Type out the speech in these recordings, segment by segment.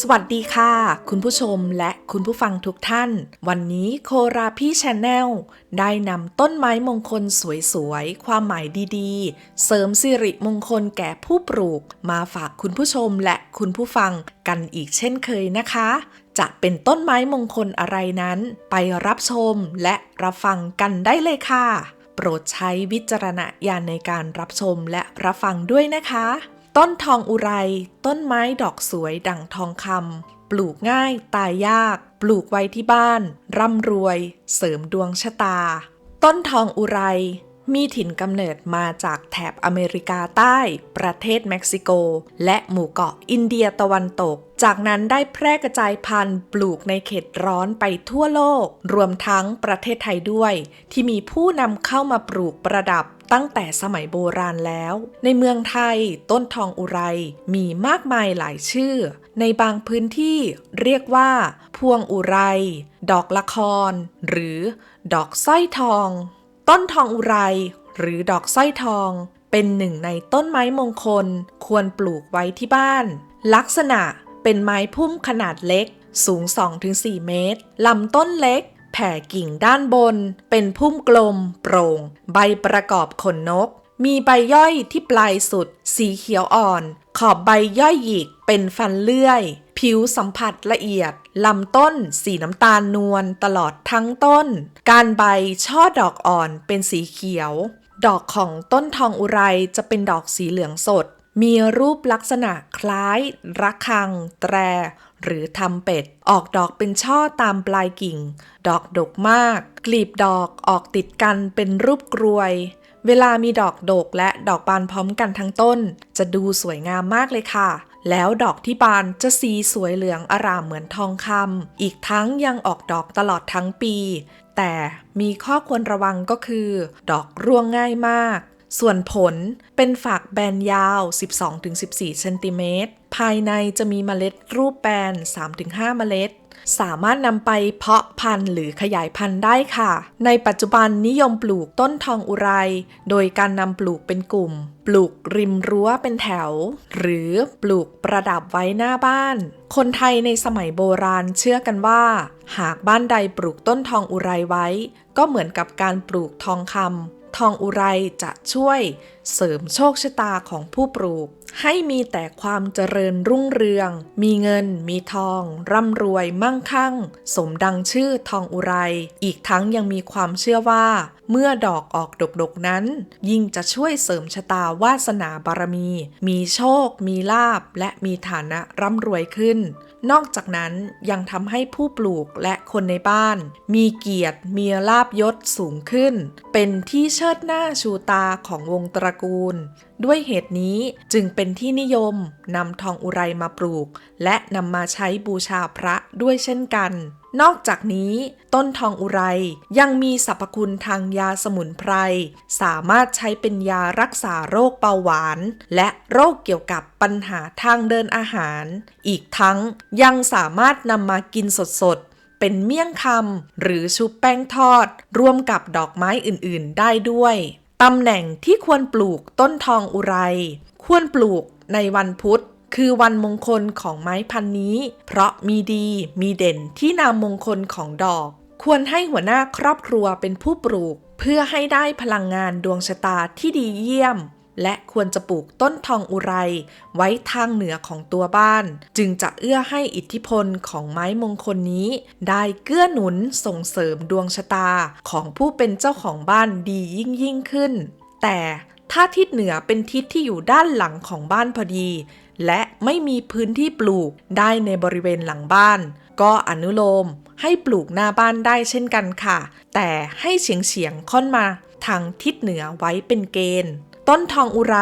สวัสดีค่ะ คุณผู้ชมและคุณผู้ฟังทุกท่าน วันนี้โคราพี่ชาแนลได้นำต้นไม้มงคลสวยๆ ความหมายดีๆ เสริมสิริมงคลแก่ผู้ปลูก มาฝากคุณผู้ชมและคุณผู้ฟังกันอีกเช่นเคยนะคะ จะเป็นต้นไม้มงคลอะไรนั้น ไปรับชมและรับฟังกันได้เลยค่ะ โปรดใช้วิจารณญาณในการรับชมและรับฟังด้วยนะคะ ต้นทองอุไร ต้นไม้ดอกสวยดั่งทองคำปลูกง่ายตายยาก ปลูกไว้ที่บ้าน ร่ำรวย เสริมดวงชะตา ต้นทองอุไร มีถิ่นกำเนิดมาจากแถบอเมริกาใต้ ประเทศเม็กซิโก และหมู่เกาะอินเดียตะวันตก จากนั้นได้แพร่กระจายพันธุ์ปลูกในเขตร้อนไปทั่วโลก รวมทั้งประเทศไทยด้วย ที่มีผู้นำเข้ามาปลูกประดับ ตั้งแต่สมัยโบราณแล้ว ในเมืองไทย ต้นทองอุไรมีมากมายหลายชื่อ ในบางพื้นที่เรียกว่า พวงอุไร ดอกละคร หรือ ดอกสร้อยทอง ต้นทองอุไร หรือดอกสร้อยทอง เป็นหนึ่งในต้นไม้มงคล ควรปลูกไว้ที่บ้าน ลักษณะเป็นไม้พุ่มขนาดเล็ก สูง 2-4 เมตร ลำต้นเล็ก แผ่กิ่งด้านบน เป็นพุ่มกลม โปร่ง ใบประกอบขนนก มีใบย่อยที่ปลายสุด สีเขียวอ่อน ขอบใบย่อยหยิก เป็นฟันเลื่อย ผิวสัมผัสละเอียด ลำต้น สีน้ำตาลนวลตลอดทั้งต้น การใบช่อดอกอ่อนเป็นสีเขียว ดอกของต้นทองอุไรจะเป็นดอกสีเหลืองสดมีรูปลักษณะคล้าย ระฆัง แตร หรือทำเป็ด ออกดอกเป็นช่อตามปลายกิ่ง ดอกดกมาก กลีบดอกออกติดกันเป็นรูปกรวย เวลามีดอกดกและดอกบานพร้อมกันทั้งต้น จะดูสวยงามมากเลยค่ะแล้วดอกที่บานจะสีสวยเหลืองอร่ามเหมือนทองคำ อีกทั้งยังออกดอกตลอดทั้งปี แต่มีข้อควรระวังก็คือ ดอกร่วงง่ายมาก ส่วนผลเป็นฝักแบนยาว 12-14เซนติเมตร ภายในจะมีเมล็ดรูปแบน3-5 เมล็ด สามารถนำไปเพาะพันธุ์หรือขยายพันธุ์ได้ค่ะ ในปัจจุบันนิยมปลูกต้นทองอุไร โดยการนำปลูกเป็นกลุ่ม ปลูกริมรั้วเป็นแถว หรือปลูกประดับไว้หน้าบ้าน คนไทยในสมัยโบราณเชื่อกันว่า หากบ้านใดปลูกต้นทองอุไรไว้ ก็เหมือนกับการปลูกทองคำทองอุไรจะช่วยเสริมโชคชะตาของผู้ปลูก ให้มีแต่ความเจริญรุ่งเรือง มีเงิน มีทอง ร่ำรวยมั่งคั่ง สมดังชื่อทองอุไร อีกทั้งยังมีความเชื่อว่า เมื่อดอกออกดกๆนั้น ยิ่งจะช่วยเสริมชะตาวาสนาบารมี มีโชค มีลาบ และมีฐานะร่ำรวยขึ้น นอกจากนั้นยังทำให้ผู้ปลูกและคนในบ้าน มีเกียรติ มีลาบยศสูงขึ้น เป็นที่เชิดหน้าชูตาของวงตระกูล ด้วยเหตุนี้จึงเป็น็นที่นิยมนำทองอุไรมาปลูก และนำมาใช้บูชาพระด้วยเช่นกัน นอกจากนี้ ต้นทองอุไรยังมีสรรพคุณทางยาสมุนไพร สามารถใช้เป็นยารักษาโรคเบาหวาน และโรคเกี่ยวกับปัญหาทางเดินอาหาร อีกทั้งยังสามารถนำมากินสดๆเป็นเมี่ยงคำหรือชุบแป้งทอด ร่วมกับดอกไม้อื่น ๆ ได้ด้วย ตำแหน่งที่ควรปลูกต้นทองอุไร ควรปลูกในวันพุธคือวันมงคลของไม้พันธุ์นี้ เพราะมีดีมีเด่นที่นามมงคลของดอก ควรให้หัวหน้าครอบครัวเป็นผู้ปลูก เพื่อให้ได้พลังงานดวงชะตาที่ดีเยี่ยม และควรจะปลูกต้นทองอุไร ไว้ทางเหนือของตัวบ้าน จึงจะเอื้อให้อิทธิพลของไม้มงคลนี้ ได้เกื้อหนุนส่งเสริมดวงชะตาของผู้เป็นเจ้าของบ้านดียิ่งยิ่งขึ้น แต่ ถ้าทิศเหนือเป็นทิศที่อยู่ด้านหลังของบ้านพอดี และไม่มีพื้นที่ปลูกได้ในบริเวณหลังบ้าน ก็อนุโลมให้ปลูกหน้าบ้านได้เช่นกันค่ะ แต่ให้เฉียงเฉียงๆค่อนมาทางทิศเหนือไว้เป็นเกณฑ์ ต้นทองอุไร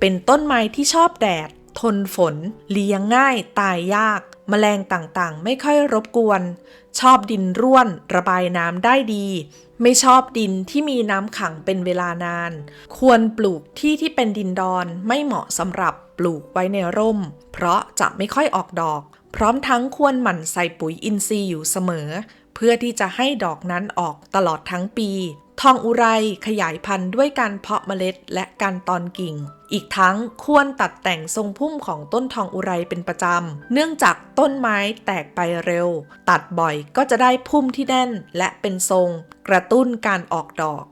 เป็นต้นไม้ที่ชอบแดด ทนฝน เลี้ยงง่าย ตายยากแมลงต่างๆ ไม่ค่อยรบกวน ชอบดินร่วน ระบายน้ำได้ดี ไม่ชอบดินที่มีน้ำขังเป็นเวลานาน ควรปลูกที่ที่เป็นดินดอนไม่เหมาะสำหรับปลูกไว้ในร่ม เพราะจะไม่ค่อยออกดอก พร้อมทั้งควรหมั่นใส่ปุ๋ยอินทรีย์อยู่เสมอ พื่อที่จะให้ดอกนั้นออกตลอดทั้งปี ทองอุไรขยายพันธุ์ด้วยการเพาะเมล็ดและการตอนกิ่ง อีกทั้งควรตัดแต่งทรงพุ่มของต้นทองอุไรเป็นประจำ เนื่องจากต้นไม้แตกไปเร็ว ตัดบ่อยก็จะได้พุ่มที่แน่นและเป็นทรง กระตุ้นการออกดอก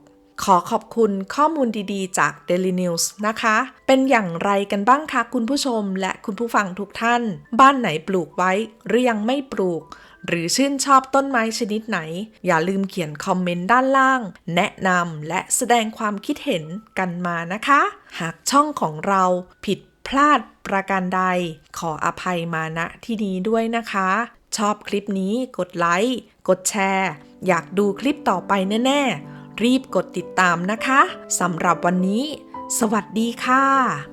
ขอขอบคุณข้อมูลดีๆ จาก Daily News นะคะ เป็นอย่างไรกันบ้างคะคุณผู้ชมและคุณผู้ฟังทุกท่าน บ้านไหนปลูกไว้หรือยังไม่ปลูก หรือชื่นชอบต้นไม้ชนิดไหน อย่าลืมเขียนคอมเมนต์ด้านล่าง แนะนำและแสดงความคิดเห็นกันมานะคะ หากช่องของเราผิดพลาดประการใด ขออภัยมาณที่นี้ด้วยนะคะ ชอบคลิปนี้กดไลค์ กดแชร์ อยากดูคลิปต่อไปแน่ ๆ รีบกดติดตามนะคะสำหรับวันนี้ สวัสดีค่ะ